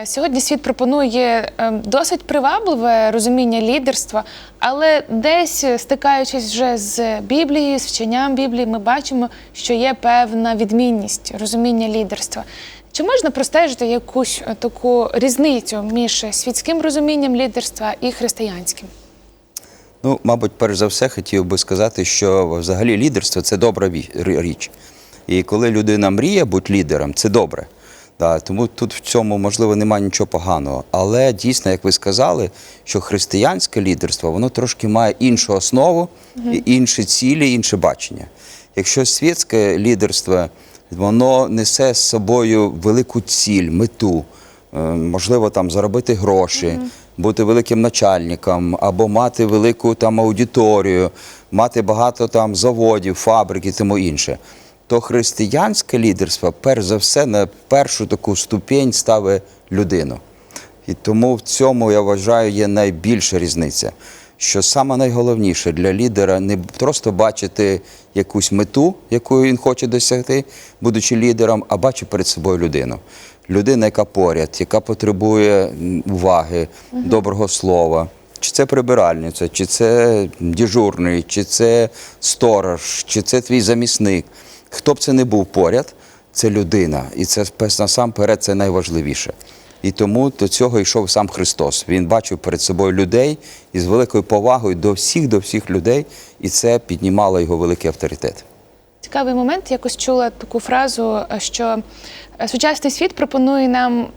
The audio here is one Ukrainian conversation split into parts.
Е, Сьогодні світ пропонує е, досить привабливе розуміння лідерства, але десь е, стикаючись вже з Біблією, з вченням Біблії, ми бачимо, що є певна відмінність розуміння лідерства. Чи можна простежити якусь таку різницю між світським розумінням лідерства і християнським? Ну, мабуть, перш за все, хотів би сказати, що взагалі лідерство це добра річ. І коли людина мріє бути лідером, це добре. Да, тому тут в цьому, можливо, немає нічого поганого. Але дійсно, як ви сказали, що християнське лідерство воно трошки має іншу основу, і інші цілі, інше бачення. Якщо світське лідерство воно несе з собою велику ціль, мету, е, можливо, там заробити гроші, бути великим начальником, або мати велику там аудиторію, мати багато там заводів, фабрик і тому інше. То християнське лідерство, перш за все, на першу таку ступінь ставить людину. І тому в цьому я вважаю є найбільша різниця. Що саме найголовніше для лідера не просто бачити якусь мету, яку він хоче досягти, будучи лідером, а бачити перед собою людину. Людина, яка поряд, яка потребує уваги, доброго слова. Чи це прибиральниця, чи це дежурний, чи це сторож, чи це твій замісник. Хто б це не був поряд, це людина. І це насамперед це найважливіше. І тому до цього йшов сам Христос. Він бачив перед собою людей і з великою повагою до всіх, до всіх людей, і це піднімало його великий авторитет. Цікавий момент. Якось чула таку фразу, що е, сучасний світ пропонує нам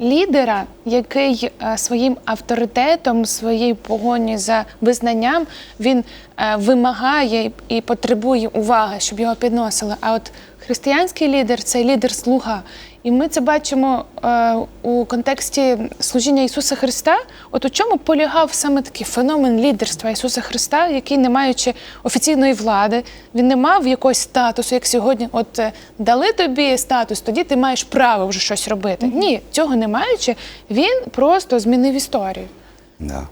лідера, який е, своїм авторитетом, своєю погоні за визнанням, він е, вимагає і потребує уваги, щоб його підносили. А от християнський лідер це лідер-слуга. І ми це бачимо е, у контексті служіння Ісуса Христа. От у чому полягав саме такий феномен лідерства Ісуса Христа, який, не маючи офіційної влади, він не мав якогось статусу, як сьогодні. От е, дали тобі статус, тоді ти маєш право вже щось робити. Ні, цього не маючи, він просто змінив історію. Да.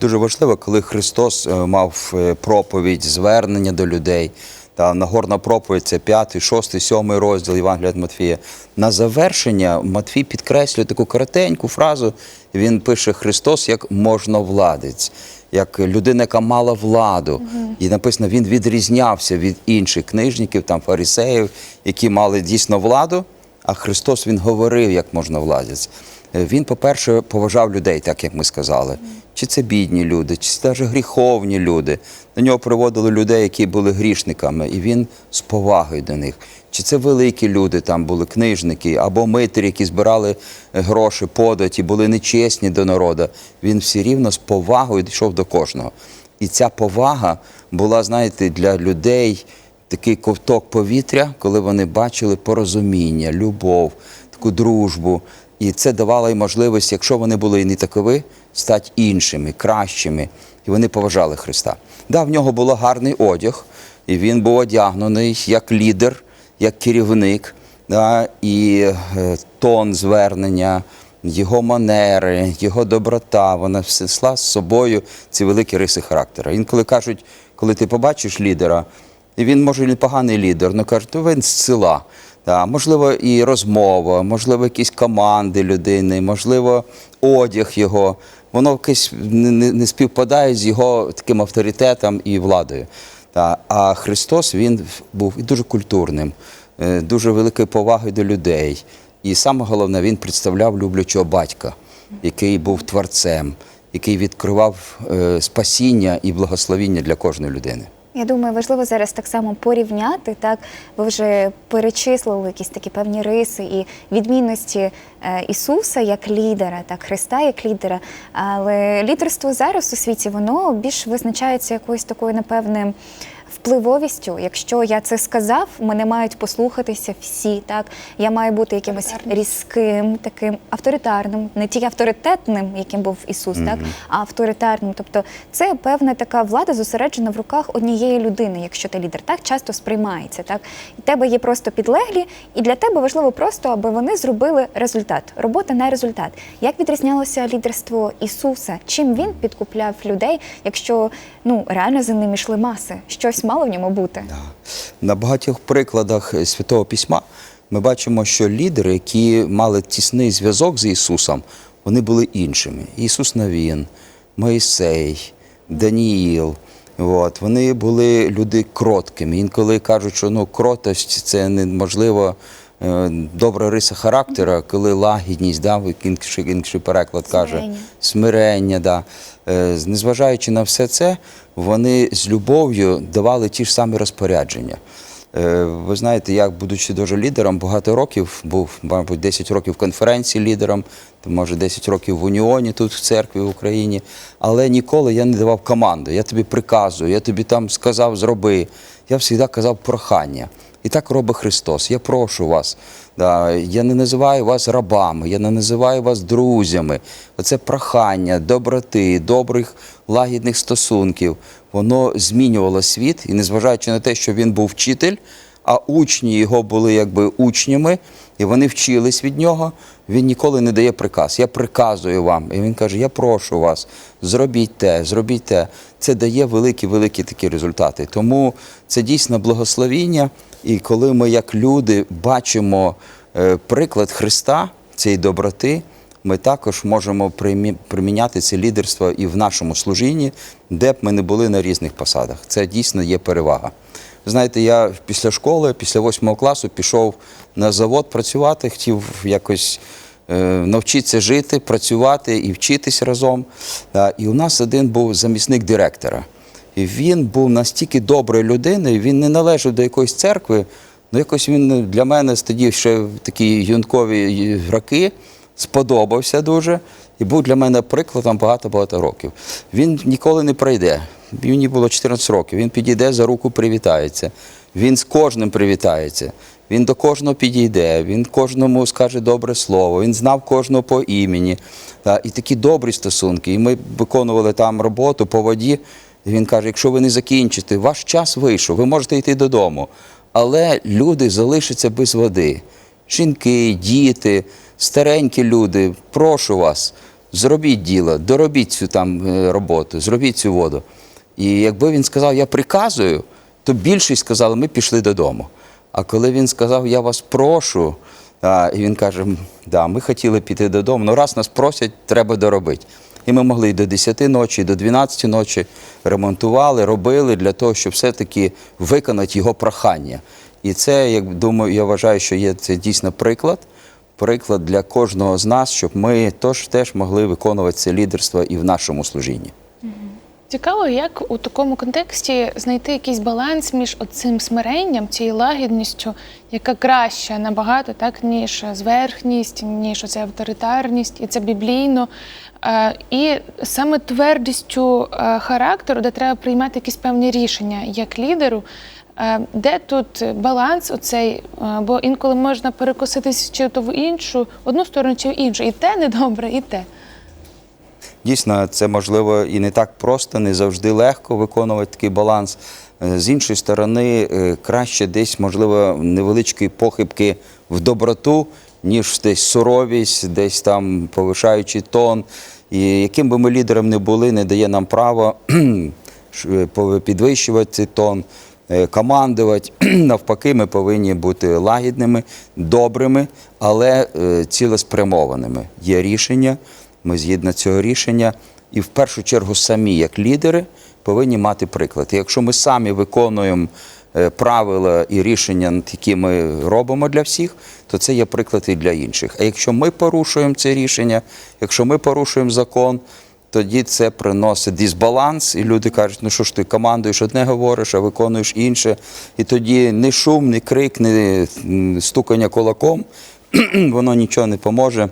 Дуже важливо, коли Христос е, мав е, проповідь, звернення до людей. Та Нагорна проповідь це 5, 6, 7 розділ Євангелія від Матфія. На завершення Матфій підкреслює таку коротеньку фразу. Він пише Христос як можновладець, як людина, яка мала владу. І написано, він відрізнявся від інших книжників, там фарисеїв, які мали дійсно владу. А Христос Він говорив як можновладець. Він, по-перше, поважав людей, так як ми сказали. Чи це бідні люди, чи це навіть гріховні люди. До нього приводили людей, які були грішниками, і він з повагою до них. Чи це великі люди, там були книжники, або митарі, які збирали е, гроші, податі, були нечесні до народу. Він все рівно з повагою йшов до кожного. І ця повага була, знаєте, для людей такий ковток повітря, коли вони бачили порозуміння, любов, таку дружбу. І це давало їм можливість, якщо вони були не такові, стати іншими, кращими. І вони поважали Христа. Да, в нього був гарний одяг, і він був одягнений як лідер, як керівник, да, і е, тон звернення, його манери, його доброта, вона все несла з собою ці великі риси характера. Інколи кажуть, коли ти побачиш лідера, і він може і непоганий лідер, але кажуть, то він з села. Да, можливо, і розмова, можливо, якісь команди людини, можливо, одяг його. Воно якесь не, не, співпадає з його таким авторитетом і владою. Та. А Христос він був і дуже культурним, е, дуже великою повагою до людей. І саме головне, він представляв люблячого батька, який був творцем, який відкривав е, спасіння і благословіння для кожної людини. Я думаю, важливо зараз так само порівняти. Так, ви вже перечислили якісь такі певні риси і відмінності е, Ісуса як лідера, так Христа як лідера. Але лідерство зараз у світі воно більш визначається якоюсь такою, напевне. Впливовістю, якщо я це сказав, мене мають послухатися всі. Так я маю бути якимось різким, таким авторитарним, не тільки авторитетним, яким був Ісус, так а авторитарним. Тобто, це певна така влада зосереджена в руках однієї людини, якщо ти лідер, так часто сприймається. Так і тебе є просто підлеглі, і для тебе важливо просто, аби вони зробили результат. Робота на результат. Як відрізнялося лідерство Ісуса? Чим він підкупляв людей, якщо ну реально за ним йшли маси? Щось мало в ньому бути. На багатьох прикладах е, Святого Письма ми бачимо, що лідери, які мали тісний зв'язок з Ісусом, вони були іншими. Ісус Навін, Моїсей, Даніїл. От, вони були люди кроткими. Інколи кажуть, що ну, кротость це неможливо добра риса характера, коли лагідність, да, інший, інший переклад каже, Смирення. смирення. Да. Е, Незважаючи на все це, вони з любов'ю давали ті ж самі розпорядження. Е, Ви знаєте, я, будучи дуже лідером, багато років був, мабуть, 10 років в конференції лідером, може 10 років в Уніоні тут в церкві в Україні, але ніколи я не давав команду. Я тобі приказую, я тобі там сказав, зроби. Я завжди казав прохання. І так робить Христос. Я прошу вас. Да, я не називаю вас рабами, я не називаю вас друзями. Оце прохання, доброти, добрих лагідних стосунків. Воно змінювало світ, і незважаючи на те, що він був вчитель, а учні його були якби учнями, і вони вчились від нього. Він ніколи не дає приказ. Я приказую вам. І він каже: Я прошу вас, зробіть те, зробіть те. Це дає великі, великі такі результати. Тому це дійсно благословіння. І коли ми, як люди, бачимо е, приклад Христа, цієї доброти, ми також можемо приміняти це лідерство і в нашому служінні, де б ми не були на різних посадах. Це дійсно є перевага. Знаєте, я після школи, після восьмого класу пішов на завод працювати, хотів якось е, навчитися жити, працювати і вчитись разом. Та, І у нас один був замісник директора. Він був настільки доброю людиною, він не належав до якоїсь церкви. Ну, якось він для мене тоді ще в такі юнкові роки сподобався дуже і був для мене прикладом багато-багато років. Він ніколи не пройде. Мені було 14 років. Він підійде за руку, привітається. Він з кожним привітається. Він до кожного підійде, він кожному скаже добре слово, він знав кожного по імені. І такі добрі стосунки. І ми виконували там роботу по воді. Він каже: якщо ви не закінчите, ваш час вийшов, ви можете йти додому. Але люди залишаться без води. Жінки, діти, старенькі люди, прошу вас, зробіть діло, доробіть цю там е, роботу, зробіть цю воду. І якби він сказав, я приказую, то більшість сказали, ми пішли додому. А коли він сказав, я вас прошу, і він каже, «М, да, ми хотіли піти додому, але раз нас просять, треба доробити. І ми могли і до 10 ночі, і до 12 ночі ремонтували, робили для того, щоб все-таки виконати його прохання. І це, як думаю, я вважаю, що є це дійсно приклад, приклад для кожного з нас, щоб ми теж, могли виконувати це лідерство і в нашому служінні. Цікаво, як у такому контексті знайти якийсь баланс між цим смиренням, цією лагідністю, яка краща набагато, так ніж зверхність, ніж оця авторитарність, і це біблійно. Е, І саме твердістю е, характеру, де треба приймати якісь певні рішення як лідеру. Е, Де тут баланс оцей? Бо інколи можна перекоситись чи то в іншу, одну сторону чи в іншу. І те недобре, і те. Дійсно, це можливо і не так просто, не завжди легко виконувати такий баланс. Е, З іншої сторони, е, краще десь, можливо, невеличкі похибки в доброту, ніж десь суровість, десь там повишаючи тон. І яким би ми лідером не були, не дає нам права ш- е, підвищувати тон, командувати. Навпаки, ми повинні бути лагідними, добрими, але цілеспрямованими. Є рішення. Ми згідно цього рішення, і в першу чергу самі, як лідери, повинні мати приклад. І якщо ми самі виконуємо е, правила і рішення, які ми робимо для всіх, то це є приклад і для інших. А якщо ми порушуємо це рішення, якщо ми порушуємо закон, тоді це приносить дисбаланс, і люди кажуть, ну що ж ти командуєш одне говориш, а виконуєш інше. І тоді ні шум, ні крик, ні стукання кулаком, воно нічого не поможе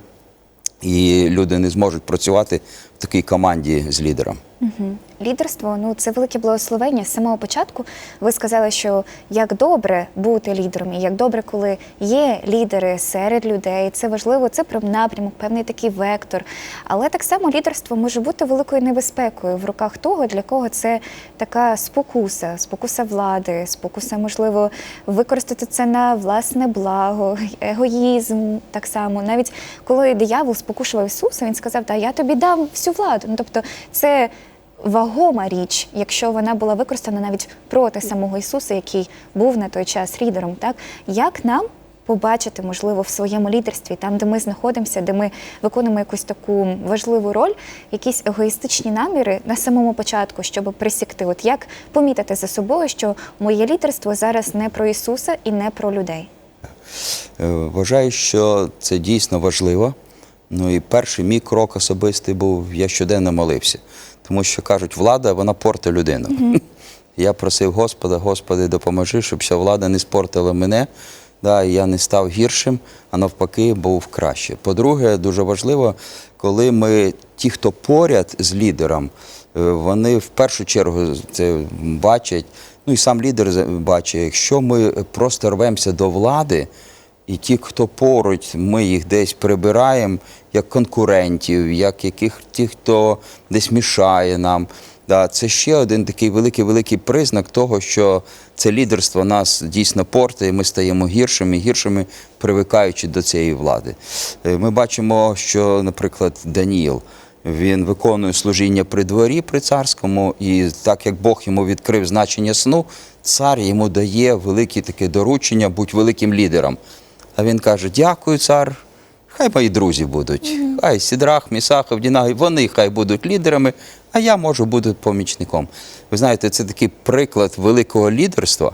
і люди не зможуть працювати в такій команді з лідером. Мгм. Лідерство ну це велике благословення. З самого початку ви сказали, що як добре бути лідером, і як добре, коли є лідери серед людей. Це важливо, це про напрямок, певний такий вектор. Але так само лідерство може бути великою небезпекою в руках того, для кого це така спокуса, спокуса влади, спокуса, можливо, використати це на власне благо, егоїзм так само. Навіть коли диявол спокушував Ісуса, він сказав: Та я тобі дам всю владу. Ну тобто, це вагома річ, якщо вона була використана навіть проти самого Ісуса, який був на той час лідером. Так як нам побачити, можливо, в своєму лідерстві, там, де ми знаходимося, де ми виконуємо якусь таку важливу роль, якісь егоїстичні наміри на самому початку, щоб присікти. От як помітити за собою, що моє лідерство зараз не про Ісуса і не про людей. Е, Вважаю, що це дійсно важливо. Ну і перший мій крок особистий був, я щоденно молився. Тому що кажуть, влада вона порта людину. Я просив Господа, Господи, допоможи, щоб ця влада не спортила мене, да, я не став гіршим, а навпаки, був краще. По-друге, дуже важливо, коли ми, ті, хто поряд з лідером, е, вони в першу чергу це бачать, ну і сам лідер бачить, якщо ми просто рвемося до влади, і ті, хто поруч, ми їх десь прибираємо як конкурентів, як яких ті, хто десь мішає нам. Да, це ще один такий великий-великий признак того, що це лідерство нас дійсно портає, ми стаємо гіршими і гіршими, привикаючи до цієї влади. Е, Ми бачимо, що, наприклад, Даніїл. Він виконує служіння при дворі при царському, і так як Бог йому відкрив значення сну, цар йому дає велике таке доручення бути великим лідером. А він каже: Дякую, цар. Хай мої друзі будуть. Хай Сідрах, Місах, Авдінай, вони хай будуть лідерами, а я можу бути помічником. Ви знаєте, це такий приклад великого лідерства.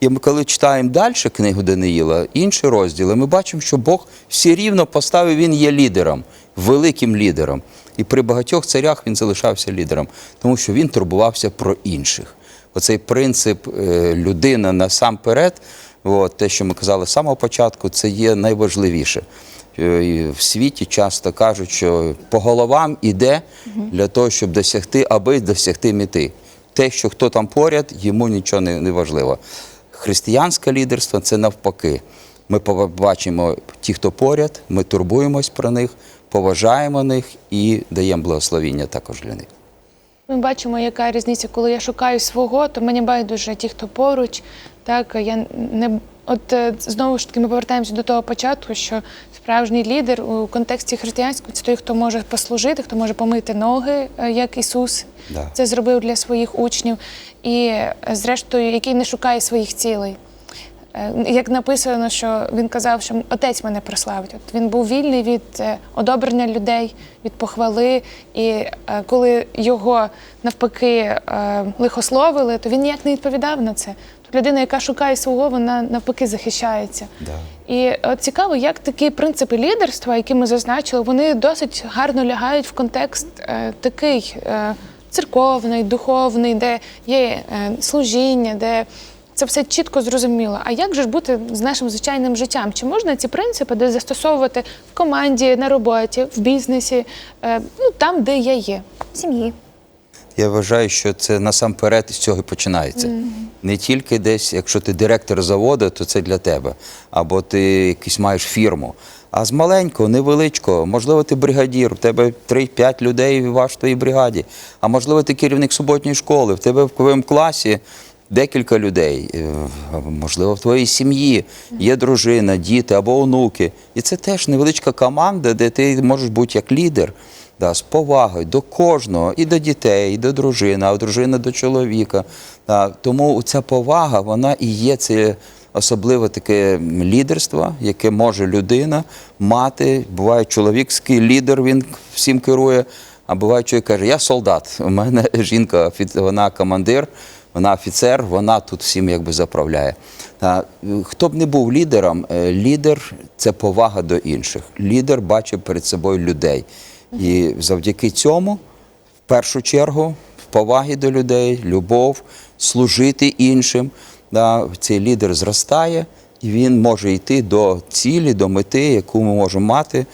І ми, коли читаємо далі книгу Даниїла, інші розділи, ми бачимо, що Бог все рівно поставив, він є лідером, великим лідером. І при багатьох царях він залишався лідером, тому що він турбувався про інших. Оцей принцип е, людина насамперед, от, те, що ми казали з самого початку, це є найважливіше. Е, В світі часто кажуть, що по головам іде для того, щоб досягти, аби досягти мети. Те, що хто там поряд, йому нічого не, не важливо. Християнське лідерство це навпаки. Ми побачимо ті, хто поряд, ми турбуємось про них, поважаємо них і даємо благословіння також для них. Ми бачимо, яка різниця, коли я шукаю свого, то мені байдуже ті, хто поруч. Так я не от е, знову ж таки ми повертаємося до того початку, що справжній лідер у контексті християнського це той, хто може послужити, хто може помити ноги, е, як Ісус Да. це зробив для своїх учнів, і е, зрештою, який не шукає своїх цілей. Е, Як написано, що він казав, що отець мене прославить. От він був вільний від е, одобрення людей, від похвали. І е, коли його навпаки лихословили, то він ніяк не відповідав на це. Тобто людина, яка шукає свого, вона навпаки захищається. Да. І от цікаво, як такі принципи лідерства, які ми зазначили, вони досить гарно лягають в контекст такий церковний, духовний, де є служіння, де це все чітко зрозуміло. А як же ж бути з нашим звичайним життям? Чи можна ці принципи десь застосовувати в команді, на роботі, в бізнесі, е, ну там, де я є? В сім'ї. Я вважаю, що це насамперед з цього і починається. Не тільки десь, якщо ти директор заводу, то це для тебе, або ти якийсь маєш фірму. А з маленького, невеличкого, можливо, ти бригадір, в тебе 3-5 людей в вашій твоїй бригаді, а можливо, ти керівник суботньої школи, в тебе в твоєму класі декілька людей, можливо, в твоїй сім'ї є дружина, діти або онуки. І це теж невеличка команда, де ти можеш бути як лідер. Да, з повагою до кожного, і до дітей, і до дружини, а дружина до чоловіка. Да, тому ця повага, вона і є це особливе таке лідерство, яке може людина мати. Буває чоловікський лідер, він всім керує. А буває, чоловік каже, я солдат. У мене жінка, вона командир, вона офіцер, вона тут всім якби заправляє. Е, Хто б не був лідером, е, лідер це повага до інших. Лідер бачить перед собою людей. І завдяки цьому, в першу чергу, в повагі до людей, любов, служити іншим. Цей лідер зростає, і він може йти до цілі, до мети, яку ми можемо мати,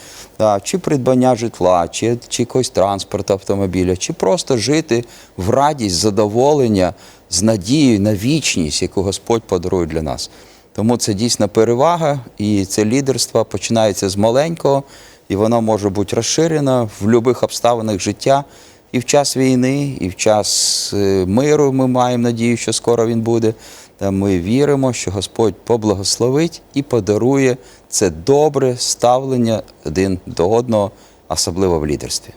чи придбання житла, чи, чи якогось транспорту автомобіля, чи просто жити в радість, задоволення з надією на вічність, яку Господь подарує для нас. Тому це дійсно перевага, і це лідерство починається з маленького, і воно може бути розширено в будь-яких обставинах життя. І в час війни, і в час е, миру ми маємо надію, що скоро він буде. Та ми віримо, що Господь поблагословить і подарує це добре ставлення один до одного, особливо в лідерстві.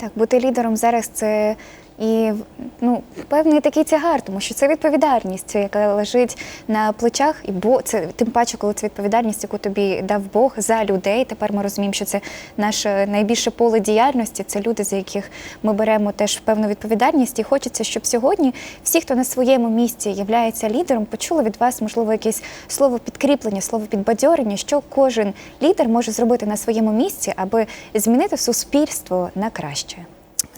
Так, бути лідером зараз це І ну, певний такий тягар, тому що це відповідальність, яка лежить на плечах, і бо це тим паче, коли це відповідальність, яку тобі дав Бог за людей. Тепер ми розуміємо, що це наше найбільше поле діяльності. Це люди, за яких ми беремо теж певну відповідальність. І хочеться, щоб сьогодні всі, хто на своєму місці являється лідером, почули від вас, можливо, якесь слово підкріплення, слово підбадьорення, що кожен лідер може зробити на своєму місці, аби змінити суспільство на краще.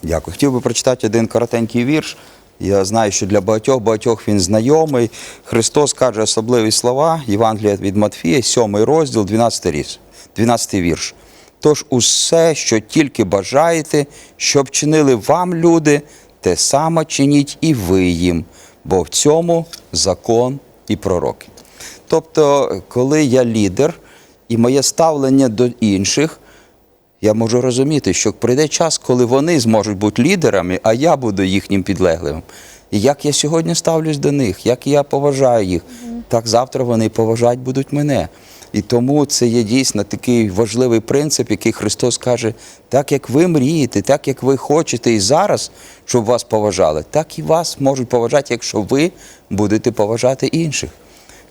Дякую. Хотів би прочитати один коротенький вірш. Я знаю, що для багатьох багатьох він знайомий. Христос каже особливі слова, Євангелія від Матфія, 7 розділ, 12 ріс, 12 вірш. Тож усе, що тільки бажаєте, щоб чинили вам люди, те саме чиніть і ви їм, бо в цьому закон і пророки. Тобто, коли я лідер і моє ставлення до інших, я можу розуміти, що прийде час, коли вони зможуть бути лідерами, а я буду їхнім підлеглим. І як я сьогодні ставлюсь до них, як я поважаю їх, так завтра вони поважати будуть мене. І тому це є дійсно такий важливий принцип, який Христос каже: так як ви мрієте, так як ви хочете і зараз, щоб вас поважали, так і вас можуть поважати, якщо ви будете поважати інших.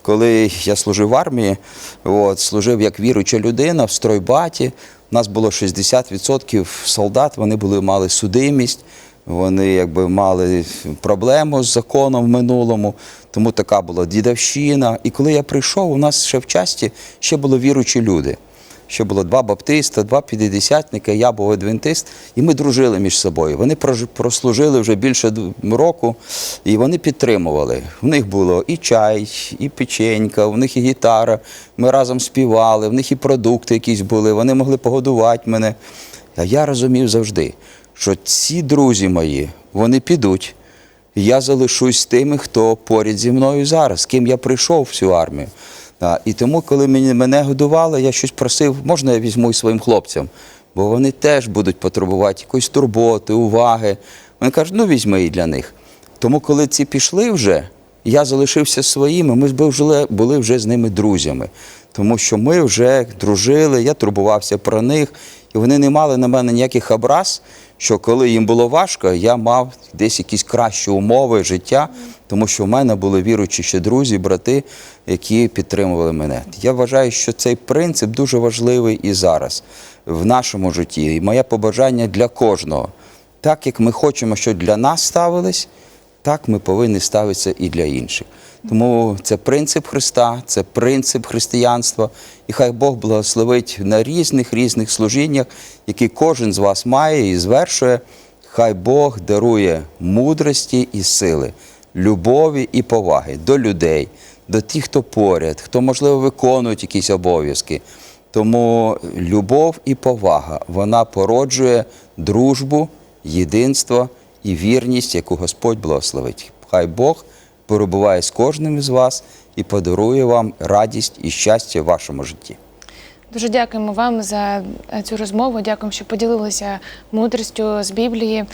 Коли я служив в армії, от, служив як віруюча людина в стройбаті. У нас було 60% солдат, вони були, мали судимість, вони якби мали проблему з законом в минулому, тому така була дідовщина. І коли я прийшов, у нас ще в часті ще були віруючі люди. Ще було два баптиста, два п'ятдесятника, я був адвентист, і ми дружили між собою. Вони прослужили вже більше року, і вони підтримували. У них було і чай, і печенька, у них і гітара. Ми разом співали, в них і продукти якісь були, вони могли погодувати мене. А я розумів завжди, що ці друзі мої, вони підуть. Я залишусь з тими, хто поряд зі мною зараз, з ким я прийшов в цю армію. І тому, коли мені, мене годували, я щось просив, можна я візьму і своїм хлопцям, бо вони теж будуть потребувати якоїсь турботи, уваги. Вони кажуть, ну візьми і для них. Тому, коли ці пішли вже, я залишився своїми, ми вже- були вже з ними друзями. Тому що ми вже дружили, я турбувався про них, і вони не мали на мене ніяких образ, що коли їм було важко, я мав десь якісь кращі умови життя, тому що в мене були віруючі ще друзі, брати, які підтримували мене. Я вважаю, що цей принцип дуже важливий і зараз в нашому житті. І моє побажання для кожного. Так як ми хочемо, щоб для нас ставились, так ми повинні ставитися і для інших. Тому це принцип Христа, це принцип християнства. І хай Бог благословить на різних різних служіннях, які кожен з вас має і звершує. Хай Бог дарує мудрості і сили, любові і поваги до людей, до тих, хто поряд, хто, можливо, виконують якісь обов'язки. Тому любов і повага вона породжує дружбу, єдинство і вірність, яку Господь благословить. Хай Бог перебуває з кожним із вас і подарує вам радість і щастя в вашому житті. Дуже дякуємо вам за цю розмову. Дякуємо, що поділилися мудрістю з Біблії.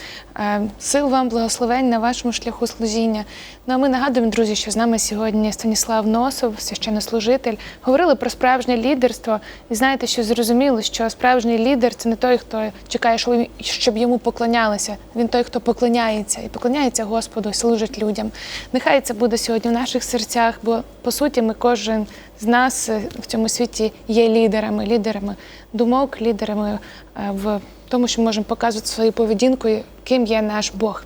Е, Сил вам, благословень на вашому шляху служіння. Ну а ми нагадуємо, друзі, що з нами сьогодні Станіслав Носов, священнослужитель. Говорили про справжнє лідерство. І знаєте, що зрозуміло, що справжній лідер це не той, хто чекає, щоб- йому поклонялися. Він той, хто поклоняється і поклоняється Господу, і служить людям. Нехай це буде сьогодні в наших серцях, бо по суті ми кожен з нас е, в цьому світі є лідерами, лідерами думок, лідерами е, в тому, що ми можемо показувати своєю поведінкою, ким є наш Бог.